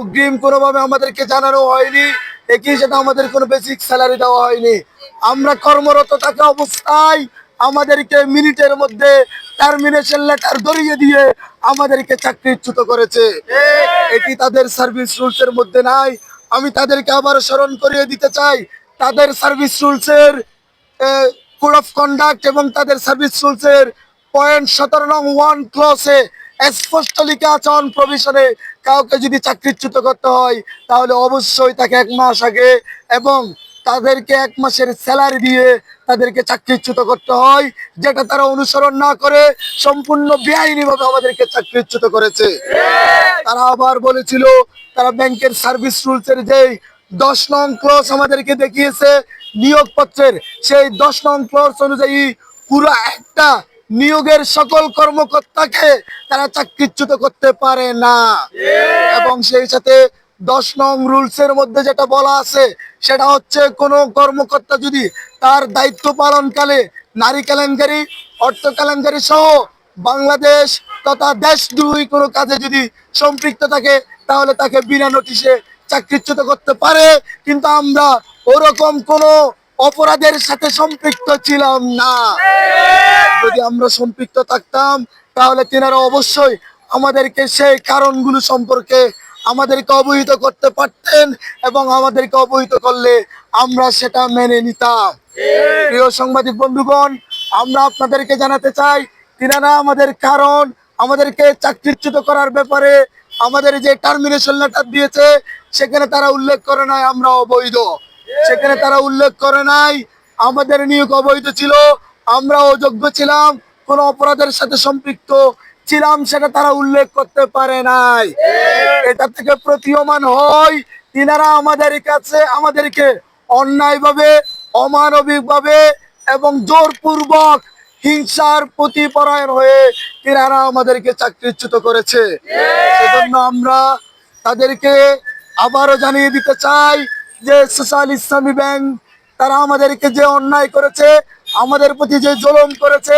অগ্রিম কোনোভাবে আমাদেরকে জানানো হয়নি। একই সাথে আমাদের কোনো বেসিক স্যালারি দেওয়া হয়নি। আমরা কর্মরত থাকা অবস্থায় আমাদেরকে মিনিটের মধ্যে টার্মিনেশন লেটার ধরিয়ে দিয়ে আমাদেরকে চাকরিচ্যুত করেছে। এটি তাদের সার্ভিস রুলস এর মধ্যে নাই। আমি তাদেরকে আবার স্মরণ করিয়ে দিতে চাই। তাদের সার্ভিস রুলস এর কোড অফ কন্ডাক্ট এবং তাদের সার্ভিস রুলস এর পয়েন্ট সতেরো নং ওয়ান ক্লসে স্পষ্ট লিখে অন প্রভিশনে কাউকে যদি চাকরিচ্যুত করতে হয়, তাহলে অবশ্যই তাকে এক মাস আগে এবং তাদেরকে এক মাসের স্যালারি দিয়ে তাদেরকে চাকরিচ্যুত করতে হয়, যেটা তারা অনুসরণ না করে সম্পূর্ণ বেআইনিভাবে আমাদেরকে চাকরিচ্যুত করেছে। তারা আবার বলেছিল, তারা ব্যাংকের সার্ভিস রুলস এর যে দশ নং ক্লস আমাদেরকে দেখিয়েছে, নিয়োগপত্রের, সেই দশ নং ক্লস অনুযায়ী পুরো একটা নিয়োগের সকল কর্মকর্তাকে তারা চাকরিচ্যুত করতে পারে না। এবং সেই সাথে দশ নং রুলস এর মধ্যে যেটা বলা আছে, সেটা হচ্ছে কোনো কর্মকর্তা যদি তার দায়িত্ব পালনকালে নারী কেলেঙ্কারি, অর্থ কেলেঙ্কারি সহ বাংলাদেশ তথা দেশ দুই কোনো কাজে যদি সম্পৃক্ত থাকে, তাহলে তাকে বিনা নোটিশে চাকরিচ্যুত করতে পারে। কিন্তু আমরা ওরকম কোনো অপরাধের সাথে সম্পৃক্ত ছিলাম না। যদি আমরা সম্পৃক্ত থাকতাম, তাহলে তেনারা অবশ্যই আমাদেরকে সেই কারণগুলো সম্পর্কে আমাদেরকে অবহিত করতে পারতেন এবং আমাদেরকে অবহিত করলে আমরা সেটা মেনে নিতাম। প্রিয় সাংবাদিক বন্ধুগণ, আমরা আপনাদেরকে জানাতে চাই, তিনারা আমাদের কারণ, আমাদেরকে চাকরিচ্যুত করার ব্যাপারে আমাদের যে টার্মিনেশন লেটার দিয়েছে, সেখানে তারা উল্লেখ করে নাই, আমরা অবৈধ। সেখানে তারা উল্লেখ করে নাই, আমাদের নিয়োগ অবৈধ ছিল আমরা অযোগ্য ছিলাম, কোন অপরাধের সাথে সম্পৃক্ত ছিলাম সেটা তারা উল্লেখ করতে পারে নাই। এটা থেকে প্রতীয়মান হয় তিনারা আমাদের কাছে, আমাদেরকে অন্যায় অন্যায়ভাবে, অমানবিকভাবে এবং জোরপূর্বক হিংসার প্রতিপরায়ণ হয়ে তিনারা আমাদেরকে চাকরিচ্যুত করেছে। সেজন্য আমরা তাদেরকে আবারও জানিয়ে দিতে চাই যে সোশ্যাল ইসলামী ব্যাংক, তারা আমাদেরকে যে অন্যায় করেছে, আমাদের প্রতি যে জুলুম করেছে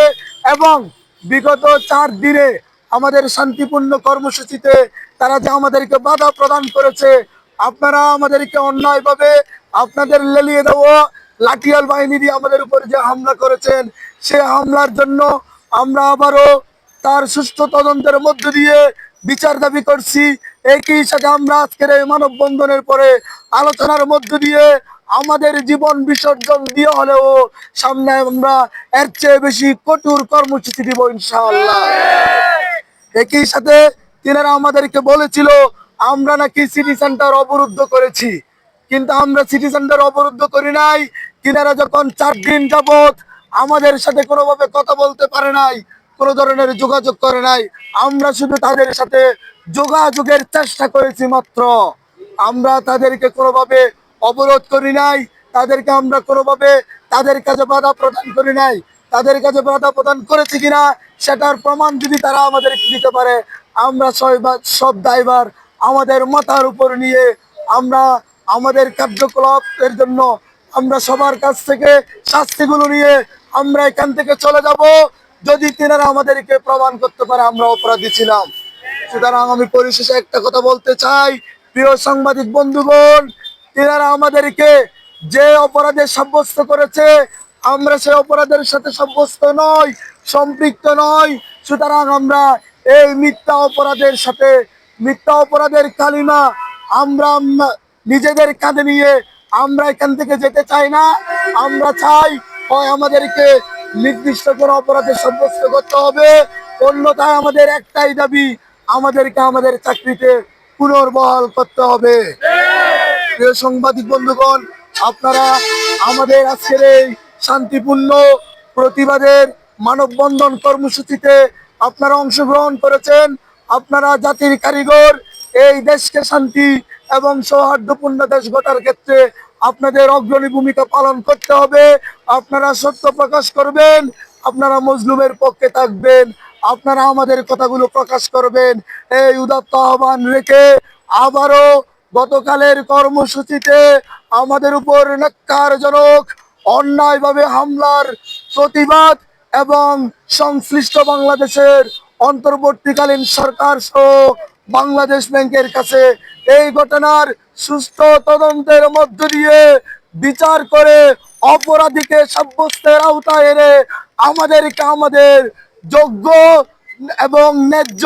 এবং বিগত চার দিনে আমাদের শান্তিপূর্ণ কর্মসূচিতে তারা যে আমাদেরকে বাধা প্রদান করেছে, আপনারা আমাদেরকে অন্যায়ভাবে আপনাদের লেলিয়ে দেওয়া লাঠিয়াল বাহিনী দিয়ে আমাদের উপর যে হামলা করেছেন, সে হামলার জন্য আমরা আবারও তার সুষ্ঠু তদন্তের মধ্য দিয়ে বিচার দাবি করছি। একই সাথে আমরা আজকের এই মানববন্ধনের পরে আলোচনার মধ্য দিয়ে আমাদের জীবন বিসর্জন দিয়ে হলেও সামনে আমরা এর চেয়ে বেশি কঠোর কর্মসূচি দিব ইনশাআল্লাহ। একই সাথে তিনারা আমাদেরকে বলেছিল, আমরা নাকি সিটি সেন্টার অবরুদ্ধ করেছি। কিন্তু আমরা সিটি সেন্টার অবরুদ্ধ করি নাই। তিনারা যখন চার দিন যাবত আমাদের সাথে কোনোভাবে কথা বলতে পারে নাই কোনো ধরনের যোগাযোগ করে নাই। আমরা শুধু তাদের সাথে যোগাযোগের চেষ্টা করেছি মাত্র। আমরা তাদেরকে কোনোভাবে অবরোধ করি নাই, তাদেরকে আমরা কোনোভাবে তাদের কাছে বাধা প্রদান করি নাই। তাদের কাছে বাধা প্রদান করেছি কিনা, সেটার প্রমাণ যদি তারা আমাদেরকে দিতে পারে, আমরা সব- দায়ভার আমাদের মাথার উপর নিয়ে আমরা আমাদের কার্যকলাপের জন্য আমরা সবার কাছ থেকে শাস্তিগুলো নিয়ে আমরা এখান থেকে চলে যাব। যদি তিনারা আমাদেরকে প্রমাণ করতে পারে, আমরা অপরাধী ছিলাম। সুতরাং আমি পরিশেষে একটা কথা বলতে চাই, প্রিয় সাংবাদিক বন্ধুগণ, তিনারা আমাদেরকে যে অপরাধে সাব্যস্ত করেছে, আমরা সেই অপরাধের সাথে সাব্যস্ত নই, সম্পৃক্ত নই। সুতরাং আমরা এই মিথ্যা অপরাধের সাথে, মিথ্যা অপরাধের কালিমা আমরা নিজেদের কাঁধে নিয়ে আমরা এখান থেকে যেতে চাই না। আমরা চাই, হয় আমাদেরকে নির্দিষ্ট কোনো অপরাধে সাব্যস্ত করতে হবে। অন্যথায় আমাদের একটাই দাবি, আমাদেরকে আমাদের চাকরিতে পুনর্বহাল করতে হবে। প্রিয় সাংবাদিক বন্ধুগণ, আপনারা আমাদের আজকের এই শান্তিপূর্ণ প্রতিবাদের মানববন্ধন কর্মসূচিতে আপনারা অংশগ্রহণ করেছেন। আপনারা জাতির কারিগর, এই দেশকে শান্তি এবং সৌহার্দ্যপূর্ণ দেশ গড়ার ক্ষেত্রে আপনাদের অগ্রণী ভূমিকা পালন করতে হবে। আপনারা সত্য প্রকাশ করবেন, আপনারা মজলুমের পক্ষে থাকবেন, আপনারা আমাদের কথাগুলো প্রকাশ করবেন। এই উদাত্ত আহ্বান রেখে আবারও গতকালের কর্মসূচিতে আমাদের উপর ন্যাক্কারজনক, অন্যায়ভাবে হামলার প্রতিবাদ এবং সংশ্লিষ্ট বাংলাদেশের অন্তর্বর্তীকালীন সরকার সহ বাংলাদেশ ব্যাংকের কাছে এই ঘটনার সুস্থ তদন্তের মধ্য দিয়ে বিচার করে অপরাধীকে সাব্যস্তের আওতায় এনে আমাদেরকে আমাদের যোগ্য এবং ন্যায্য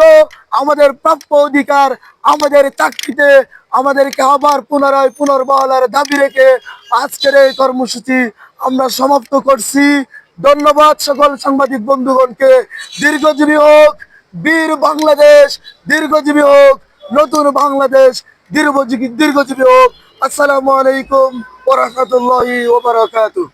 আমাদের প্রাপ্য অধিকার আমাদের চাকরিতে আমাদেরকে আবার পুনরায় পুনর্বহালের দাবি রেখে আজকের এই কর্মসূচি আমরা সমাপ্ত করছি। ধন্যবাদ সকল সাংবাদিক বন্ধুগণকে। দীর্ঘজীবী হোক বীর বাংলাদেশ দীর্ঘজীবী হোক নতুন বাংলাদেশ দীর্ঘজীবী দীর্ঘজীবী হোক আসসালামু আলাইকুম ওরহমতুল্লাহ ওবারাকাতুহ